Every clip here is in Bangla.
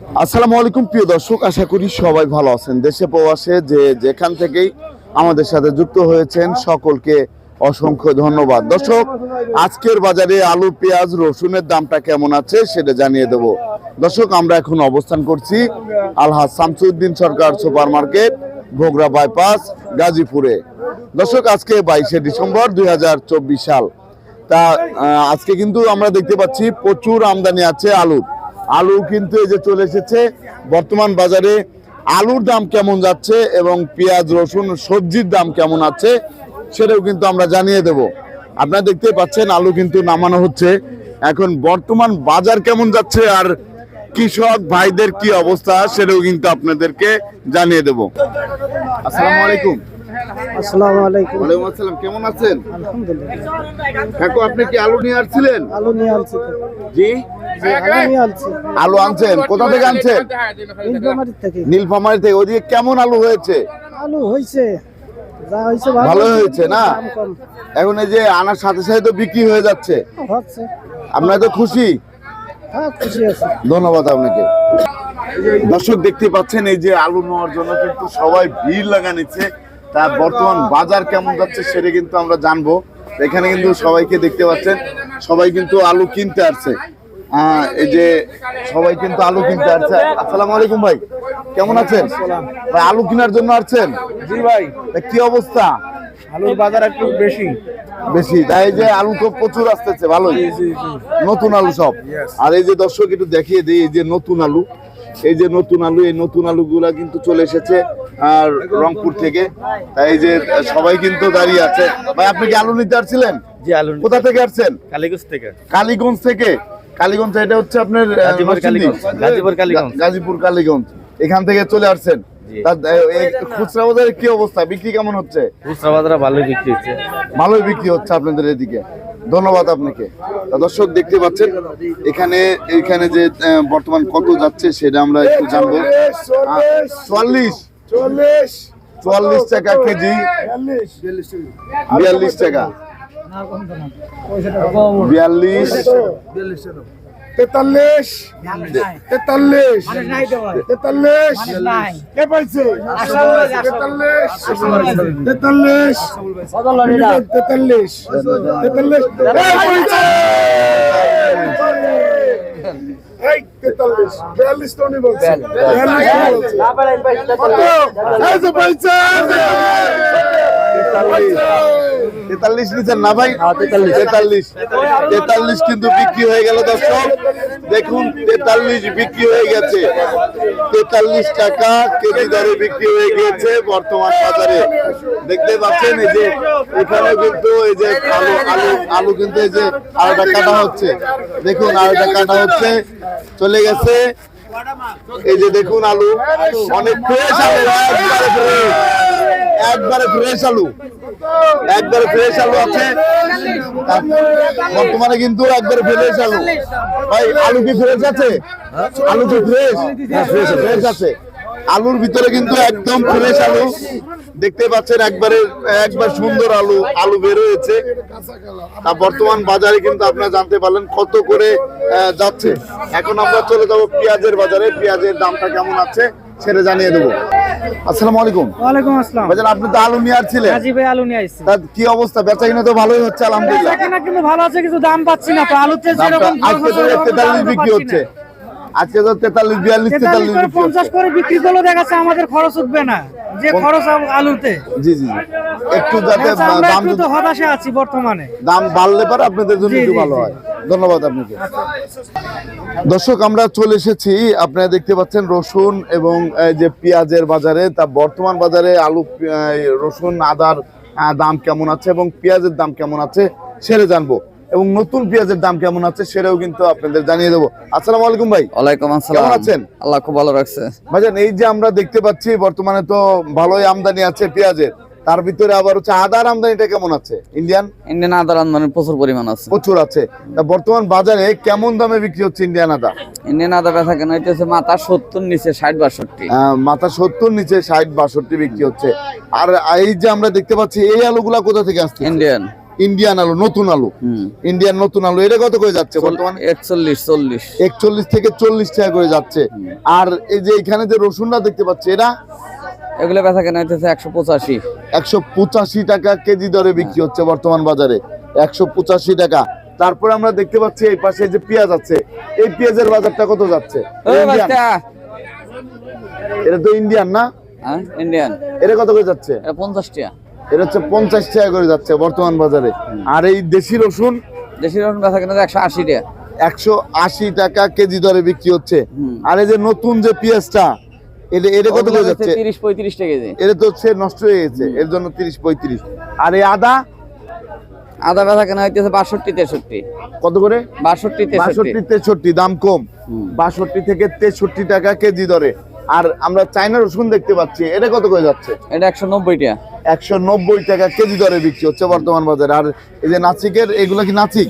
আসসালামু আলাইকুম, প্রিয় দর্শক, আশা করি সবাই ভালো আছেন। দেশে প্রবাসে যে যেখান থেকেই আমাদের সাথে যুক্ত হয়েছেন, সকলকে অসংখ্য ধন্যবাদ। দর্শক, আজকের বাজারে আলু, পেঁয়াজ, রসুনের দামটা কেমন আছে সেটা জানিয়ে দেব। দর্শক, আমরা এখন অবস্থান করছি Alhaj Shamsuddin Sarkar super market Bhogra bypass, গাজীপুরে। দর্শক, আজকে বাইশে ডিসেম্বর দুই হাজার চব্বিশ সাল। তা আজকে কিন্তু আমরা দেখতে পাচ্ছি প্রচুর আমদানি আছে আলুর। আলু কিন্তু এই যে চলে এসেছে, বর্তমান বাজারে আলুর দাম কেমন যাচ্ছে এবং পেঁয়াজ, রসুন, সবজির দাম কেমন আছে সেটাও কিন্তু আমরা জানিয়ে দেব। আপনারা দেখতে পাচ্ছেন আলু কিন্তু নামানো হচ্ছে। এখন বর্তমান বাজার কেমন যাচ্ছে আর কৃষক ভাইদের কি অবস্থা সেটাও কিন্তু আপনাদেরকে জানিয়ে দেব। আসসালামু আলাইকুম। আসসালামু আলাইকুম। ওয়ালাইকুম আসসালাম কেমন আছেন? আলহামদুলিল্লাহ কাকু আপনি কি আলু নিয়ে আসছিলেন? আলু নিয়ে আনছি। তো। জি আলু আনছেন? কোথা থেকে আনছেন? নীলফামারীর থেকে। নীলফামারী থেকে। ওইদিকে কেমন আলু হয়েছে? আলু হয়েছে। যা হয়েছে ভালো। হয়েছে না? এখন এই যে আনার সাথে সাথে তো বিক্রি হয়ে যাচ্ছে। হচ্ছে। আপনারা তো খুশি? হ্যাঁ ধন্যবাদ আপনাকে। দর্শক দেখতে পাচ্ছেন এই যে আলু নেওয়ার জন্য কিন্তু সবাই ভিড় লাগা নিচ্ছে। তার বর্তমান বাজার কেমন যাচ্ছে সেটা কিন্তু আমরা জানব। এখানে কিন্তু সবাইকে দেখতে পাচ্ছেন সবাই কিন্তু আলু কিনতে আসছে। এই যে সবাই কিন্তু আলু কিনতে আসছে। আসসালামু আলাইকুম ভাই কেমন আছেন? ভাই আলু কেনার জন্য আসছেন? জি ভাই। কি অবস্থা? আলুর বাজার একটু বেশি। বেশি তাই এই যে আলু তো প্রচুর আসতেছে ভালোই। নতুন আলু সব। আর এই যে দর্শক একটু দেখিয়ে দিই এই যে নতুন আলু। এই যে নতুন আলু এই নতুন আলুগুলা কিন্তু চলে এসেছে আর রংপুর থেকে। তাই এই যে সবাই কিন্তু দাঁড়িয়ে আছে। ভাই আপনি কি আলু নিতে আসছিলেন? জি আলু কোথা থেকে আসছেন? কালীগঞ্জ থেকে। কালীগঞ্জ থেকে। কালীগঞ্জ এটা হচ্ছে আপনার গাজীপুর কালীগঞ্জ, গাজীপুর কালীগঞ্জ। এখান থেকে চলে আসছেন। খুচরা বাজারে কি অবস্থা? বিক্রি কেমন হচ্ছে? খুচরা বাজারে ভালোই বিক্রি হচ্ছে। ভালোই বিক্রি হচ্ছে আপনাদের এদিকে। ধন্যবাদ আপনাকে। দর্শক দেখতে পাচ্ছেন, এখানে এখানে যে বর্তমান কত যাচ্ছে সেটা আমরা একটু জানব। চল্লিশ চল্লিশ চুয়াল্লিশ টাকা কেজি। বিয়াল্লিশ টাকা। বিয়াল্লিশ। তেতাল্লিশ। তেতাল্লিশ। তেতাল্লিশ। কে পাইছে? তেতাল্লিশ। তেতাল্লিশ। তেতাল্লিশ। তেতাল্লিশ। তেতাল্লিশ। বিয়াল্লিশ তো বলছে। বিয়াল্লিশ। তেতাল্লিশ নিচ্ছেন না ভাই? তেতাল্লিশ। তেতাল্লিশ। কিন্তু বিক্রি হয়ে গেল দর্শক। দেখুন তেতাল্লিশ বিক্রি হয়ে গেছে। তেতাল্লিশ টাকা কেজি দরে বিক্রি হয়ে গিয়েছে বর্তমান বাজারে। দেখতে পাচ্ছেন এই যে এখানে কিন্তু এই যে আলু আলু আলু কিন্তু এই যে আড়াটা কাটা হচ্ছে। দেখুন আড়াটা কাটা হচ্ছে চলে গেছে। এই যে দেখুন আলু অনেক ফ্রেশ আলু। একবারে ফ্রেশ আলু। একবারে ফ্রেশ আলু আছে। বর্তমানে কিন্তু একবারে ফ্রেশ আলু। ভাই আলু কি ফ্রেশ আছে? আলু কি ফ্রেশ ফ্রেশ ফ্রেশ আছে। আলুর ভিতরে কিন্তু একদম ফ্রেশ আলু। দেখতে পাচ্ছেন একবারে একবার সুন্দর আলু আলু বের হয়েছে। তা বর্তমান বাজারে কিন্তু আপনারা জানতে পারলেন কত করে যাচ্ছে। এখন আমরা চলে যাব পেঁয়াজের বাজারে। পেঁয়াজের দামটা কেমন আছে? সেটা জানিয়ে দেবো। আসসালামু আলাইকুম। ওয়ালাইকুম আসসালাম। ভাইজান আপনি তো আলু নিয়ে ছিলেন ভাই আলু নিয়ে আসছি তার কি অবস্থা? বেচা কিনা তো ভালোই হচ্ছে আলহামদুলিল্লাহ। কিনা কিন্তু ভালো আছে কিছু দাম পাচ্ছি না তো। আলুতে দামটা যেরকম আজকে তো তেতাল্লিশ বিক্রি হচ্ছে। আজকে তো তেতাল্লিশ বিয়াল্লিশ তেতাল্লিশ পঞ্চাশ করে বিক্রি করলে দেখা যাচ্ছে আমাদের খরচ উঠবে না যে খরচ আলুতে। জি জি। একটু যাতে দাম তো হতাশে আছি বর্তমানে। দাম বাড়লে পরে আপনাদের জন্য একটু ভালো হয়। ধন্যবাদ আপনাকে। দর্শক আমরা চলে এসেছি। আপনারা দেখতে পাচ্ছেন রসুন এবং এই যে পেঁয়াজের বাজারে তা বর্তমান বাজারে আলু রসুন আদার দাম কেমন আছে এবং পেঁয়াজের দাম কেমন আছে সেরে জানব। এবং নতুন পেঁয়াজের দাম কেমন আছে সেটাও কিন্তু আপনাদের জানিয়ে দেবো। আসসালামু আলাইকুম ভাই। ওয়ালাইকুম আসসালাম। কেমন আছেন? আল্লাহ খুব ভালো রাখছে। ভাইজান এই যে আমরা দেখতে পাচ্ছি বর্তমানে তো ভালোই আমদানি আছে পেঁয়াজের। তার ভিতরে আবার হচ্ছে আদার আমদানিটা কেমন আছে? ইন্ডিয়ান ইন্ডিয়ান আদার আমদানি প্রচুর পরিমাণ আছে। প্রচুর আছে। তা বর্তমান বাজারে কেমন দামে বিক্রি হচ্ছে ইন্ডিয়ান আদা? ইন্ডিয়ান আদা বেচা কেনা? হইতেছে মাথা সত্তর নিচে ষাট বাষট্টি। মাথা সত্তর নিচে ষাট বাষট্টি বিক্রি হচ্ছে। আর এই যে আমরা দেখতে পাচ্ছি এই আলুগুলা কোথা থেকে আসছে? ইন্ডিয়ান ইন্ডিয়ান আলু নতুন আলু। ইন্ডিয়ান নতুন আলু এটা কত করে যাচ্ছে বর্তমানে? একচল্লিশ চল্লিশ। একচল্লিশ থেকে চল্লিশ টাকা করে যাচ্ছে। আর এই যে এখানে যে রসুনটা দেখতে পাচ্ছি এটা? এগুলো বেচা কেনা হইতেছে একশো পঁচাশি। একশো পঁচাশি টাকা কেজি দরে বিক্রি হচ্ছে বর্তমান বাজারে। একশো পঁচাশি টাকা। তারপরে আমরা দেখতে পাচ্ছি এই পাশে যে পেঁয়াজ আছে এই পেঁয়াজের বাজারটা কত যাচ্ছে? এটা তো ইন্ডিয়ান না? ইন্ডিয়ান এটা কত করে যাচ্ছে? পঞ্চাশ টাকা। এটা হচ্ছে পঞ্চাশ টাকা করে যাচ্ছে বর্তমান বাজারে। আর এই দেশি রসুন দেশি রসুন বেচা কেনা একশো আশি টাকা। একশো আশি টাকা কেজি দরে বিক্রি হচ্ছে। আর এই যে নতুন যে পেঁয়াজটা এটা এটা কত করে যাচ্ছে? তিরিশ পঁয়ত্রিশ টাকা কেজি। এটা তো সে নষ্ট হয়ে গেছে এর জন্য তিরিশ পঁয়ত্রিশ। আর এই আদা? আদা বেচা কেনা হইতেছে বাষট্টি তেষট্টি। কত করে? বাষট্টি বাষট্টি তেষট্টি দাম কম। বাষট্টি থেকে তেষট্টি টাকা কেজি দরে। আর আমরা চাইনা রসুন দেখতে পাচ্ছি এটা কত করে যাচ্ছে? এটা একশো নব্বই টাকা। একশো নব্বই টাকা কেজি দরে বিক্রি হচ্ছে বর্তমান বাজারে। আর এই যে নাসিকের এগুলো কি নাসিক?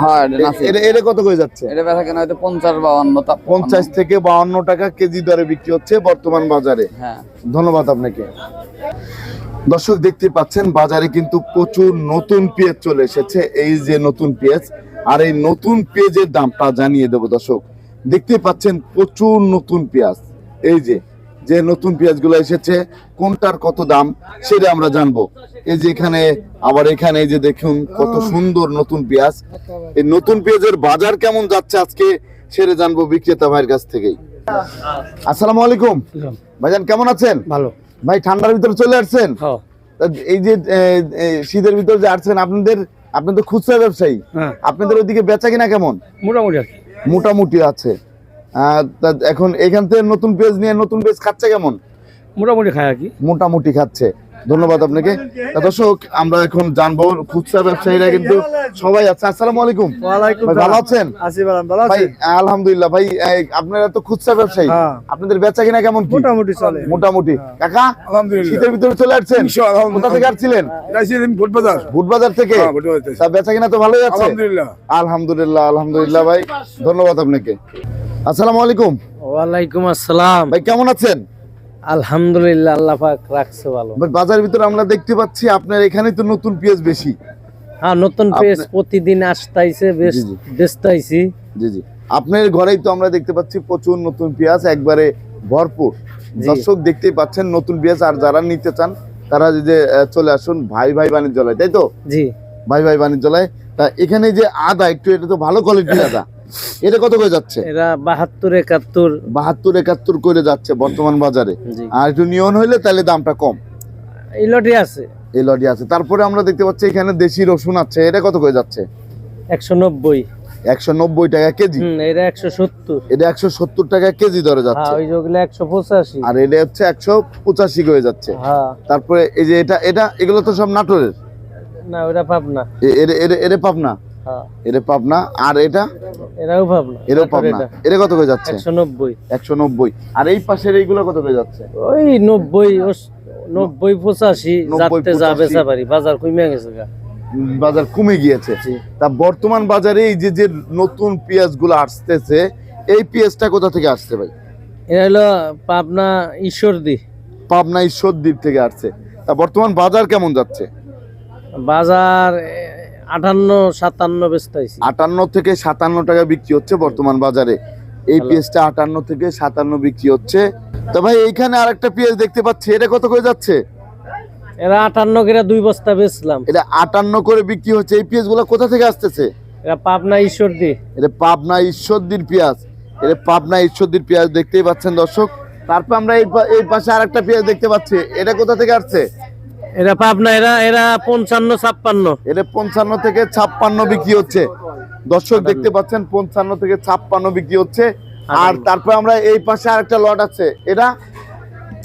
হ্যাঁ এটা এটা এটা কত করে যাচ্ছে? এটা বেচা কেনা হয়তো পঞ্চাশ বাউন্ন পঞ্চাশ থেকে বাউন্ন টাকা কেজি দরে বিক্রি হচ্ছে বর্তমান বাজারে। হ্যাঁ। ধন্যবাদ আপনাকে। দর্শক দেখতে পাচ্ছেন বাজারে কিন্তু প্রচুর নতুন পেঁয়াজ চলে এসেছে। এই যে নতুন পেঁয়াজ আর এই নতুন পেঁয়াজের দামটা জানিয়ে দেবো দর্শক। দেখতে পাচ্ছেন প্রচুর নতুন পেঁয়াজ। এই যে যে নতুন পেঁয়াজগুলো এসেছে কোনটার কত দাম সেটা আমরা জানব। এই যে এখানে আবার এখানে যে দেখুন কত সুন্দর নতুন পেঁয়াজ। এই নতুন পেঁয়াজের বাজার কেমন যাচ্ছে আজকে সেটা জানব বিক্রেতা ভাইয়ের কাছ থেকেই। আসসালামু আলাইকুম। ভাইজান কেমন আছেন? ভালো। ভাই ঠান্ডার ভিতরে চলে আসছেন? হ্যাঁ। এই যে শীতের ভিতরে যে আসছেন আপনাদের আপনি তো খুচরা ব্যবসায়ী। হ্যাঁ। আপনাদের ওইদিকে বেচা কিনা কেমন? মোটামুটি মোটামুটি আছে। এখন এখান থেকে নতুন পেজ নিয়ে নতুন পেজ খাচ্ছে কেমন? মোটামুটি খায় আর কি। মোটামুটি খাচ্ছে। ধন্যবাদ আপনাকে। দর্শক আমরা এখন জানব খুচরা ব্যবসায়ীরা কিন্তু সবাই আছে। আসসালামু আলাইকুম। ভালো আছেন? ভাই আলহামদুলিল্লাহ। ভাই আপনারা তো খুচরা ব্যবসায়ী। হ্যাঁ। আপনাদের বেচা কিনা কেমন মোটামুটি চলে। মোটামুটি। কাকা শীতের ভিতরে চলে আসছেন। কোথা থেকে আসছিলেন? রাইছি আমি ভোট বাজার। ভুট বাজার থেকে? হ্যাঁ। তা বেচা কিনা তো ভালোই আছে। আলহামদুলিল্লাহ। আলহামদুলিল্লাহ আলহামদুলিল্লাহ ভাই। ধন্যবাদ আপনাকে। আসসালামু আলাইকুম। ওয়ালাইকুম আসসালাম। ভাই কেমন আছেন? আলহামদুলিল্লাহ আল্লাহ পাক রাখছে ভালো। ভাই বাজারের ভিতরে আমরা দেখতে পাচ্ছি আপনার এখানে তো নতুন পেঁয়াজ বেশি। হ্যাঁ নতুন পেজ প্রতিদিন আসতাইছে বেশ জি, জি। আপনার ঘরেই তো আমরা দেখতে পাচ্ছি প্রচুর নতুন পেঁয়াজ একবারে ভরপুর। দর্শক দেখতেই পাচ্ছেন নতুন পেঁয়াজ আর যারা নিতে চান তারা যে চলে আসুন ভাই ভাই বাণিজ্যালয় তাই তো? জি। ভাই ভাই বাণিজ্যালয়। তা এখানে যে আদা একটু এটা তো ভালো কোয়ালিটির আদা। এটা কত করে যাচ্ছে? এরা বাহাত্তর একাত্তর। বাহাত্তর একাত্তর করে যাচ্ছে বর্তমান বাজারে। আর একটু নিয়ন হইলে তাহলে দামটা কম। এই লটি আছে। এই লডি আছে। তারপরে আমরা দেখতে পাচ্ছি এখানে দেশি রসুন আছে। এটা কত করে যাচ্ছে? একশো নব্বই। একশো নব্বই টাকা কেজি। এটা একশো সত্তর। এটা একশো সত্তর টাকা কেজি হ্যাঁ যাচ্ছে। ওই যেগুলো একশো পঁচাশি। আর এটা হচ্ছে একশো পঁচাশি হয়ে যাচ্ছে। হ্যাঁ। তারপরে এই যে এটা এটা এগুলো তো সব নাটোরের? না ওটা পাবনা। পাবনা? হ্যাঁ। এর পাবনা আর এটা? এরাও পাবনা। এরও পাবনা। এটা। কত করে যাচ্ছে? একশো নব্বই। একশো নব্বই। আর এই পাশের এইগুলো কত করে যাচ্ছে? ওই নব্বই ওস- নব্বই পঁচাশি নব্বই, যাতে যা পঁচাশি। বেচা পারি বাজার কমে গেছে বাজার কমে গিয়েছে। তা বর্তমান বাজারে এই যে যে নতুন পেঁয়াজগুলো আসতেছে এই পেঁয়াজটা কোথা থেকে আসছে ভাই? এটা হলো পাবনা ঈশ্বরদী। পাবনা ঈশ্বরদ্বীপ থেকে আসছে। তা বর্তমান বাজার কেমন যাচ্ছে? বাজার আটান্ন সাতান্ন বেচতাইছি। আটান্ন থেকে সাতান্ন টাকা বিক্রি হচ্ছে বর্তমান বাজারে। এই। পেঁয়াজটা আটান্ন থেকে সাতান্ন বিক্রি হচ্ছে। তা ভাই এইখানে আরেকটা পেঁয়াজ দেখতে পাচ্ছি। এটা কত করে যাচ্ছে? এরা আটান্ন করে দুই বস্তা বেচলাম। এটা আটান্ন করে বিক্রি হচ্ছে। এই পেঁয়াজগুলো কোথা থেকে আসতেছে? এরা পাবনা ঈশ্বরদী। এটা পাবনা ঈশ্বরদীর পেঁয়াজ। এটা পাবনা ঈশ্বরদীর পেঁয়াজ দেখতেই পাচ্ছেন দর্শক। তারপর আমরা এই পাশে আরেকটা পেঁয়াজ দেখতে পাচ্ছি। এটা কোথা থেকে আসছে? এরা পাবনা এরা এরা পঞ্চান্ন ছাপ্পান্ন। এটা পঞ্চান্ন থেকে ছাপ্পান্ন বিক্রি হচ্ছে। দর্শক দেখতে পাচ্ছেন পঞ্চান্ন থেকে ছাপ্পান্ন বিক্রি হচ্ছে। আর তারপর আমরা এই পাশে আরেকটা লট আছে। এটা?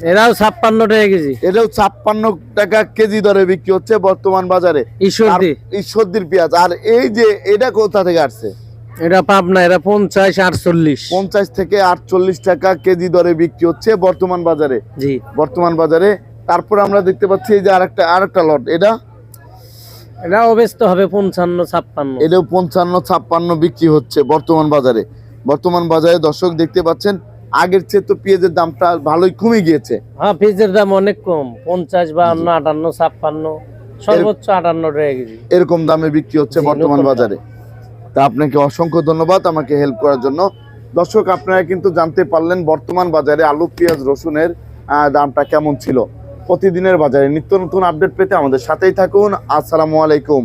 এরাও ছাপ্পান্ন টাকা কেজি। এটাও ছাপ্পান্ন টাকা কেজি দরে বিক্রি হচ্ছে বর্তমান বাজারে। ঈশ্বরদী। ঈশ্বরদীর পেঁয়াজ। আর এই যে এটা কোথা থেকে আসছে? এটা পাবনা এরা পঞ্চাশ আটচল্লিশ। পঞ্চাশ থেকে আটচল্লিশ টাকা কেজি দরে বিক্রি হচ্ছে বর্তমান বাজারে। জি। বর্তমান বাজারে তারপর আমরা দেখতে পাচ্ছি যে আরেকটা আরেকটা লট এটা? এটা অবেস্ত হবে পঞ্চান্ন ছাপ্পান্ন। এটাও পঞ্চান্ন ছাপ্পান্ন বিক্রি হচ্ছে বর্তমান বাজারে। বর্তমান বাজারে দর্শক দেখতে পাচ্ছেন আগের চেয়ে তো পেঁয়াজের দামটা ভালোই কমে গিয়েছে। হ্যাঁ পেঁয়াজের দাম অনেক কম পঞ্চাশ বাহান্ন আটান্ন ছাপ্পান্ন সর্বোচ্চ আটান্ন রে এরকম দামে বিক্রি হচ্ছে বর্তমান বাজারে। তা আপনাকে অসংখ্য ধন্যবাদ আমাকে হেল্প করার জন্য। দর্শক আপনারা কিন্তু জানতে পারলেন বর্তমান বাজারে আলু পেঁয়াজ রসুনের দামটা কেমন ছিল। প্রতিদিনের বাজারে নিত্য নতুন আপডেট পেতে আমাদের সাথেই থাকুন। আসসালামু আলাইকুম।